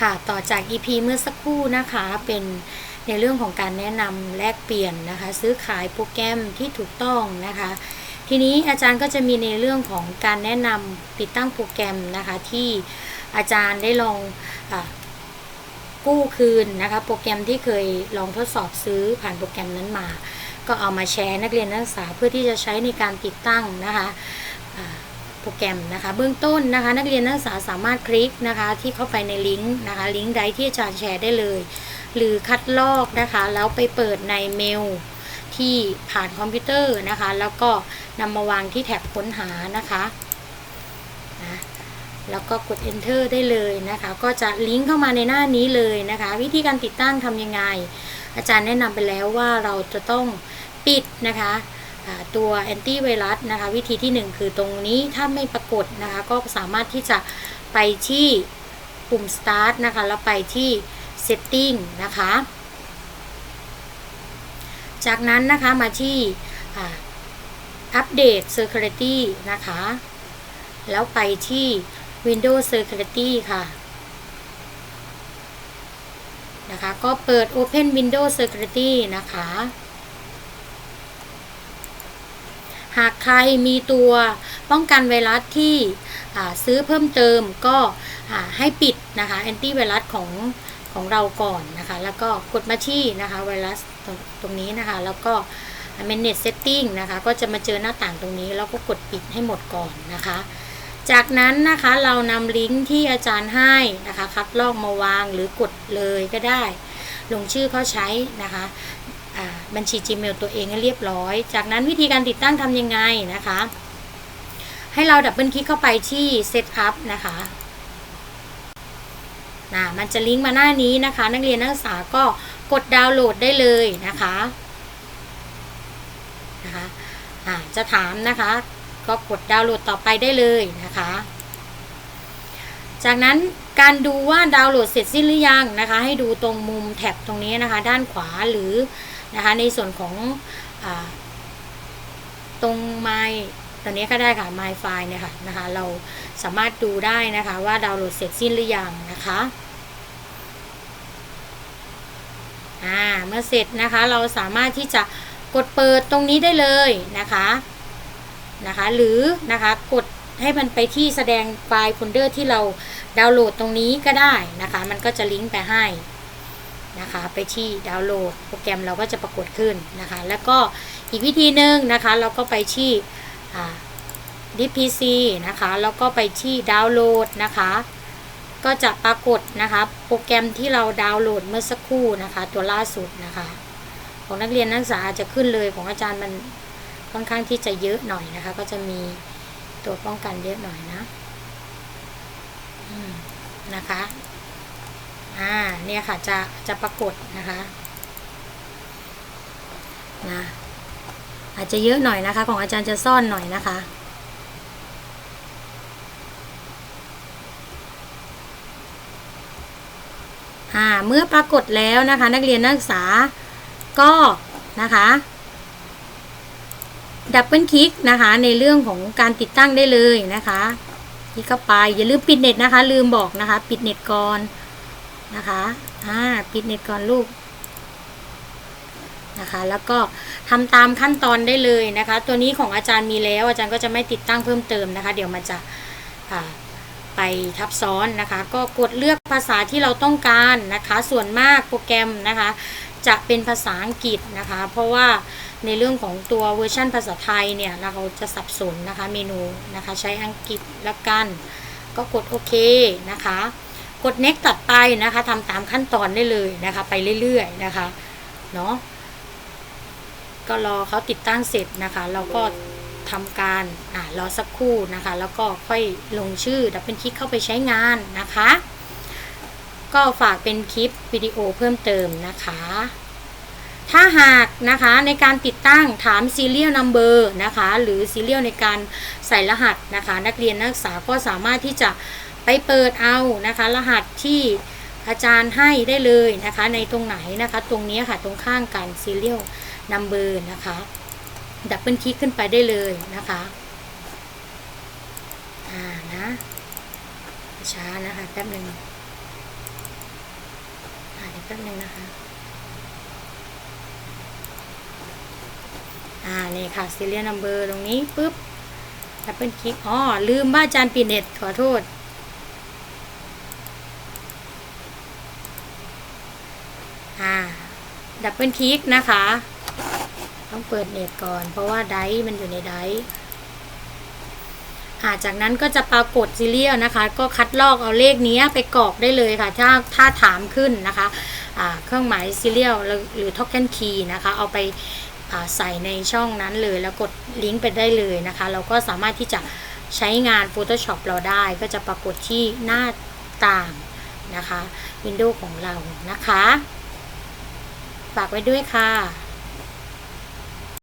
ค่ะต่อจาก EP เมื่อสักครู่นะคะเป็นในเรื่องของการแนะนำแลกเปลี่ยนนะคะ ซื้อขายโปรแกรมที่ถูกต้องนะคะ ทีนี้อาจารย์ก็จะมีในเรื่องของการแนะนำติดตั้งโปรแกรมนะคะ ที่อาจารย์ได้ลองอกู้คืนนะคะ โปรแกรมที่เคยลองทดสอบซื้อผ่านโปรแกรมนั้นมา ก็เอามาแชร์นักเรียนนักศึกษาเพื่อที่จะใช้ในการติดตั้งนะคะ รแกรมนะคะ เบื้องต้นนะคะ นักเรียนนักศึกษาสามารถคลิกนะคะ ที่เข้าไปในลิงก์นะคะ ลิงก์ใดที่อาจารย์แชร์ได้เลย หรือคัดลอกนะคะ แล้วไปเปิดในเมลที่ผ่านคอมพิวเตอร์นะคะ แล้วก็นำมาวางที่แท็บค้นหานะคะนะแล้วก็กด enter ได้เลยนะคะ ก็จะลิงก์เข้ามาในหน้านี้เลยนะคะ วิธีการติดตั้งทำยังไง อาจารย์แนะนำไปแล้วว่าเราจะต้องปิดนะคะ ตัวแอนตี้ไวรัสนะคะ วิธีที่ 1 คือตรงนี้ถ้าไม่ปรากฏนะคะ ก็สามารถที่จะไปที่ปุ่ม start นะคะ แล้วไปที่ setting นะคะ จากนั้นนะคะมาที่อัปเดต security นะคะ แล้วไปที่ Windows Security ค่ะนะคะ ก็เปิด Open Windows Security นะคะ หากใครมีตัวป้องกันไวรัสที่ซื้อเพิ่มเติมก็ให้ปิดนะคะแอนตี้ไวรัสของของเราก่อนนะคะ แล้วก็กดมาที่นะคะไวรัสตรงตรงนี้นะคะ แล้วก็ manage setting นะคะ ก็จะมาเจอหน้าต่างตรงนี้ แล้วก็กดปิดให้หมดก่อนนะคะ จากนั้นนะคะเรานำลิงก์ที่อาจารย์ให้นะคะ คัดลอกมาวางหรือกดเลยก็ได้ ลงชื่อเขาใช้นะคะ บัญชี Gmail ตัวเองให้เรียบร้อย จากนั้นวิธีการติดตั้งทำยังไงนะคะ ให้เราดับเบิลคลิกเข้าไปที่ Setup นะคะนะมันจะลิงก์มาหน้านี้นะคะ นักเรียนนักศึกษาก็กดดาวน์โหลดได้เลยนะคะนะคะอ่าจะถามนะคะ ก็กดดาวน์โหลดต่อไปได้เลยนะคะ จากนั้นการดูว่าดาวน์โหลดเสร็จสิ้นหรือยังนะคะ ให้ดูตรงมุมแท็บตรงนี้นะคะ ด้านขวาหรือ นะคะในส่วนของอตรง My ตัวนี้ก็ได้ค่ะ My File เนี่ยค่ะนะคะ เราสามารถดูได้นะคะว่าดาวน์โหลดเสร็จสิ้นหรือยังนะคะอ่าเมื่อเสร็จนะคะเราสามารถที่จะกดเปิดตรงนี้ได้เลยนะคะนะคะ หรือนะคะกดให้มันไปที่แสดงไฟล์โฟลเดอร์ที่เราดาวน์โหลดตรงนี้ก็ได้นะคะ มันก็จะลิงก์ไปให้ นะคะ ไปที่ดาวน์โหลด โปรแกรมเราก็จะปรากฏขึ้นนะคะ แล้วก็อีกวิธีหนึ่งนะคะ เราก็ไปที่ดิพีซีนะคะ แล้วก็ไปที่ดาวน์โหลดนะคะ ก็จะปรากฏนะคะโปรแกรมที่เราดาวน์โหลดเมื่อสักครู่นะคะ ตัวล่าสุดนะคะ ของนักเรียนนักศึกษาจะขึ้นเลยของอาจารย์มันค่อนข้างที่จะเยอะหน่อยนะคะ ก็จะมีตัวป้องกันเยอะหน่อยนะนะคะ อ่าเนี่ยค่ะจะจะปรากฏนะคะนะอาจจะเยอะหน่อยนะคะ ของอาจารย์จะซ่อนหน่อยนะคะ อ่าเมื่อปรากฏแล้วนะคะ นักเรียนนักศึกษาก็นะคะดับเบิลคลิกนะคะในเรื่องของการติดตั้งได้เลยนะคะคลิกเข้าไปอย่าลืมปิดเน็ตนะคะ ลืมบอกนะคะ ปิดเน็ตก่อน นะคะอ่าปิดเน็ตก่อนลูกนะคะแล้วก็ทำตามขั้นตอนได้เลยนะคะ ตัวนี้ของอาจารย์มีแล้วอาจารย์ก็จะไม่ติดตั้งเพิ่มเติมนะคะ เดี๋ยวมันจะไปทับซ้อนนะคะ ก็กดเลือกภาษาที่เราต้องการนะคะ ส่วนมากโปรแกรมนะคะ จะเป็นภาษาอังกฤษนะคะ เพราะว่าในเรื่องของตัวเวอร์ชันภาษาไทยเนี่ยเราจะสับสนนะคะเมนูนะคะใช้อังกฤษละกัน ก็กดโอเคนะคะ กด next ตัดไปนะคะทำตามขั้นตอนได้เลยนะคะ ไปเรื่อยๆนะคะเนาะก็รอเขาติดตั้งเสร็จนะคะ เราก็ทำการอ่ารอสักครู่นะคะ แล้วก็ค่อยลงชื่อดับเป็นคลิกเข้าไปใช้งานนะคะ ก็ฝากเป็นคลิปวิดีโอเพิ่มเติมนะคะ ถ้าหากนะคะในการติดตั้งถาม serial number นะคะ หรือ serial ในการใส่รหัสนะคะ นักเรียนนักศึกษาก็สามารถที่จะ ไปเปิดเอานะคะ รหัสที่อาจารย์ให้ได้เลยนะคะ ในตรงไหนนะคะ ตรงนี้ค่ะตรงข้างกัน serial number นะคะดับเบิลคลิกขึ้นไปได้เลยนะคะอ่านะช้านะคะแป๊บหนึ่งแป๊บหนึ่งนะคะอ่านี่ค่ะ serial number ตรงนี้ปุ๊บ double click อ๋อลืมว่าอาจารย์ปิดเน็ตขอโทษ อ่า ดับเบิลคลิกนะคะ ต้องเปิดเน็ตก่อน เพราะว่าไดมันอยู่ในไดร์อ่าจากนั้นก็จะปรากฏซีเรียลนะคะ ก็คัดลอกเอาเลขนี้ไปกรอกได้เลยค่ะ ถ้าถ้าถามขึ้นนะคะอ่าเครื่องหมายซีเรียลหรือ token key นะคะ เอาไปใส่ในช่องนั้นเลย แล้วกดลิงก์ไปได้เลยนะคะ เราก็สามารถที่จะใช้งาน Photoshop เราได้ก็จะปรากฏที่หน้าต่างนะคะ Windows ของเรานะคะ ฝากไว้ด้วยค่ะ